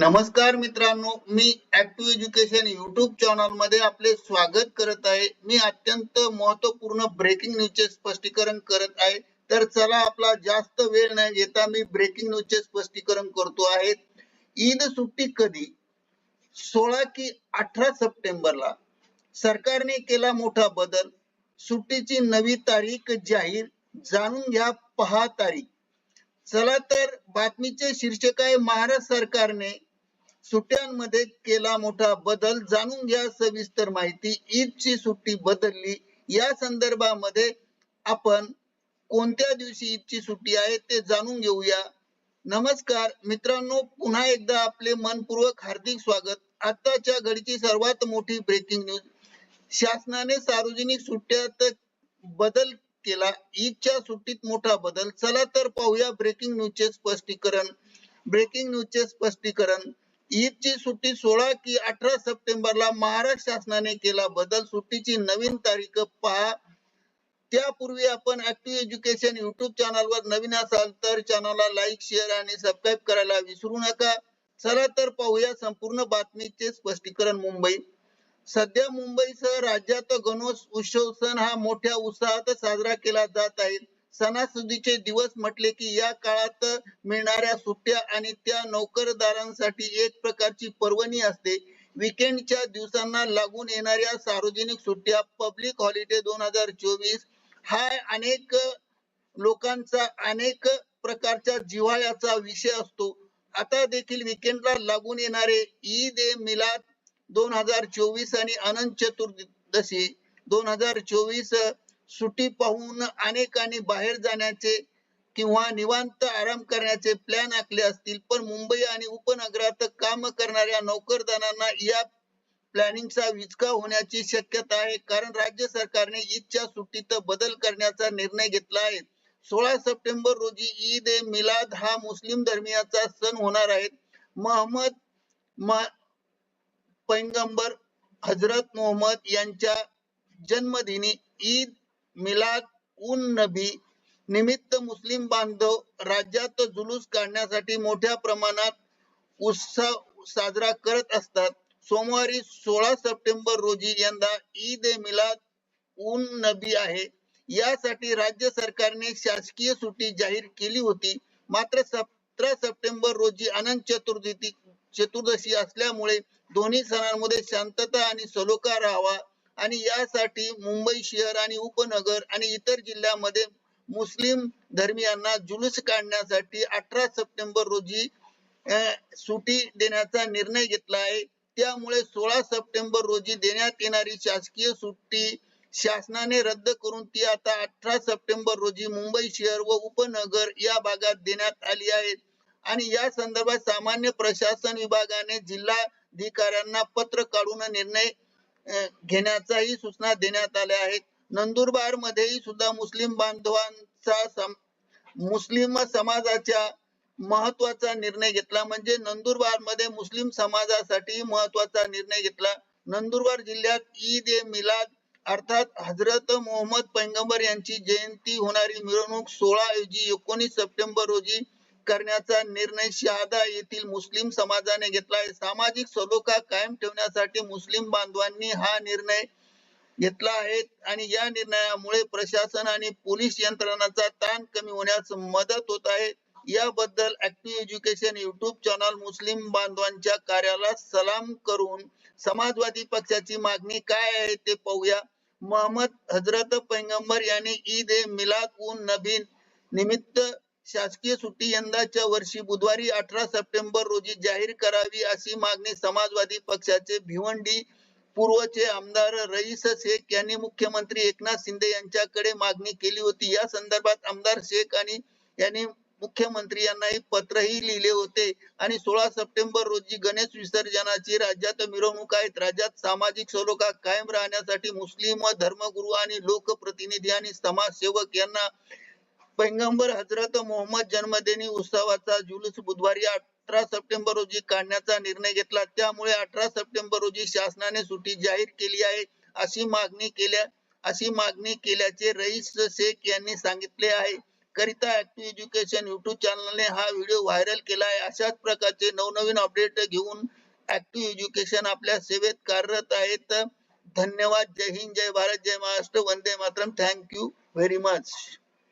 नमस्कार मित्रांनो मी ऍक्टिव्ह एज्युकेशन युट्यूब चॅनलमध्ये आपले स्वागत करत आहे. मी अत्यंत महत्त्वपूर्ण ब्रेकिंग न्यूजचे स्पष्टीकरण करत आहे. तर चला आपला जास्त वेळ न घेता मी ब्रेकिंग न्यूजचे स्पष्टीकरण करतो आहे. ईद सुट्टी कधी? सोळा की अठरा सप्टेंबरला. सरकारने केला मोठा बदल. सुट्टीची नवी तारीख जाहीर. जाणून घ्या पहा तारीख. चला तर बातमीचे शीर्षक आहे महाराष्ट्र सरकारने सुट्ट्यांमध्ये केला मोठा बदल जाणून घ्या सविस्तर माहिती. ईदची सुट्टी बदलली. या संदर्भामध्ये आपण कोणत्या दिवशी ईदची सुट्टी आहे ते जाणून घेऊया. नमस्कार. मित्रांनो पुन्हा एकदा आपले मनपूर्वक हार्दिक स्वागत. आताच्या घडीची सर्वात मोठी ब्रेकिंग न्यूज शासनाने सार्वजनिक सुट्ट्यात बदल केला. ईदच्या सुट्टीत मोठा बदल. चला तर पाहूया ब्रेकिंग न्यूजचे स्पष्टीकरण. ब्रेकिंग न्यूजचे स्पष्टीकरण. ईदची सुट्टी सोळा की अठरा सप्टेंबरला महाराष्ट्र शासनाने केला बदल. सुट्टीची नवीन तारीख पहा. त्यापूर्वी आपण ऍक्टिव्ह एज्युकेशन युट्यूब चॅनलवर नवीन असाल तर चॅनलला लाईक शेअर आणि सबस्क्राईब करायला विसरू नका. चला तर पाहूया संपूर्ण बातमीचे स्पष्टीकरण मुंबई. सध्या मुंबईसह राज्यात गणेश उत्सव सण हा मोठ्या उत्साहात साजरा केला जात आहे. सणासुदीचे दिवस म्हटले की या काळात मिळणाऱ्या सुट्ट्या आणि त्या नोकरदारांसाठी एक प्रकारची पर्वणी असते. विकेंडच्या दिवसांना लागून येणाऱ्या सार्वजनिक सुट्ट्या पब्लिक हॉलिडे दोन हजार चोवीस हा अनेक लोकांचा अनेक प्रकारच्या जिव्हाळ्याचा विषय असतो. आता देखील विकेंडला लागून येणारे ईद ए मिलाद दोन हजार चोवीस आणि अनंत चतुर्दशी दोन हजार चोवीस सुट्टी पाहून अनेकांनी बाहेर जाण्याचे किंवा निवांत आराम करण्याचे प्लॅन आखले असतील. पण मुंबई आणि उपनगरात काम करणाऱ्या नोकरदारांना या प्लॅनिंगचा विचका होण्याची शक्यता आहे. कारण राज्य सरकारने ईदच्या सुट्टीत बदल करण्याचा निर्णय घेतला आहे. सोळा सप्टेंबर रोजी ईद ए मिलाद हा मुस्लिम धर्मियाचा सण होणार आहे. मोहम्मद पैगंबर हजरत मोहम्मद यांच्या जन्मदिनी ईद मिलाद उन नबी निमित्त मुस्लिम बांधव राज्यात जुलूस काढण्यासाठी मोठ्या प्रमाणात उत्सव साजरा करत असतात. सोमवारी सोळा सप्टेंबर रोजी यंदा ईद ए मिलाद उन नबी आहे. यासाठी राज्य सरकारने शासकीय सुट्टी जाहीर केली होती. मात्र सतरा सप्टेंबर रोजी अनंत चतुर्दशी चतुर्दशी असल्यामुळे दोन्ही सणांमध्ये शांतता आणि सलोखा राहावा आणि यासाठी मुंबई शहर आणि उपनगर आणि इतर जिल्ह्यामध्ये मुस्लिम धर्मियांना जुलूस काढण्यासाठी अठरा सप्टेंबर रोजी सुटी देण्याचा निर्णय घेतला आहे. त्यामुळे सोळा सप्टेंबर रोजी देण्यात येणारी शासकीय सुट्टी शासनाने रद्द करून ती आता अठरा सप्टेंबर रोजी मुंबई शहर व उपनगर या भागात देण्यात आली आहे. आणि या संदर्भात सामान्य प्रशासन विभागाने जिल्हाधिकाऱ्यांना पत्र काढून निर्णय घेण्याचाही सूचना देण्यात आल्या आहेत. नंदुरबार मध्येही सुद्धा मुस्लिम बांधवांचा मुस्लिम समाजाच्या महत्त्वाचा निर्णय घेतला. म्हणजे नंदुरबारमध्ये मुस्लिम समाजासाठी महत्त्वाचा निर्णय घेतला. नंदुरबार जिल्ह्यात ईद ए मिलाद अर्थात हजरत मोहम्मद पैगंबर यांची जयंती होणारी मिरवणूक सोळा ऐवजी एकोणीस सप्टेंबर रोजी करण्याचा निर्णय शहादा येथील मुस्लिम समाजाने घेतला आहे. सामाजिक सलोखा कायम ठेवण्यासाठी मुस्लिम बांधवांनी हा निर्णय घेतला आहे आणि या निर्णयामुळे प्रशासन आणि पोलीस यंत्रणाचा ताण कमी होण्यास मदत होत आहे. याबद्दल ऍक्टिव्ह एज्युकेशन युट्यूब चॅनल मुस्लिम बांधवांच्या कार्याला सलाम करून समाजवादी पक्षाची मागणी काय आहे ते पाहूया. मोहम्मद हजरत पैगंबर यांनी ईद ए मिलाद उन नबी निमित्त शासकीय सुट्टी यंदाच्या वर्षी बुधवारी अठरा सप्टेंबर रोजी जाहीर करावी अशी मागणी समाजवादी पक्षाचे भिवंडी पूर्वचे आमदार रईस शेख यांनी मुख्यमंत्री एकनाथ शिंदे यांच्याकडे मागणी केली होती. या संदर्भात आमदार शेख आणि यांनी मुख्यमंत्री यांनाही पत्रही लिहिले होते. आणि सोळा सप्टेंबर रोजी गणेश विसर्जनाची राज्यात मिरवणूक आहेत. राज्यात सामाजिक सलोखा कायम राहण्यासाठी मुस्लिम धर्मगुरू आणि लोकप्रतिनिधी आणि समाजसेवक यांना पैगंबर हजरत मोहम्मद जन्मदिनी उत्सवाचा जुलूस बुधवारी अठरा सप्टेंबर रोजी काढण्याचा निर्णय घेतला. त्यामुळे अठरा सप्टेंबर रोजी शासनाने सुट्टी जाहीर केली आहे अशी मागणी केल्या अशी मागणी केल्याचे रईस शेख यांनी सांगितले आहे. करिता ऍक्टिव्ह एज्युकेशन युट्यूब चॅनलने हा व्हिडिओ व्हायरल केला आहे. अशाच प्रकारचे नवनवीन अपडेट घेऊन ऍक्टिव्ह एज्युकेशन आपल्या सेवेत कार्यरत आहेत. धन्यवाद. जय हिंद. जय भारत. जय महाराष्ट्र. वंदे Mataram. Thank you very much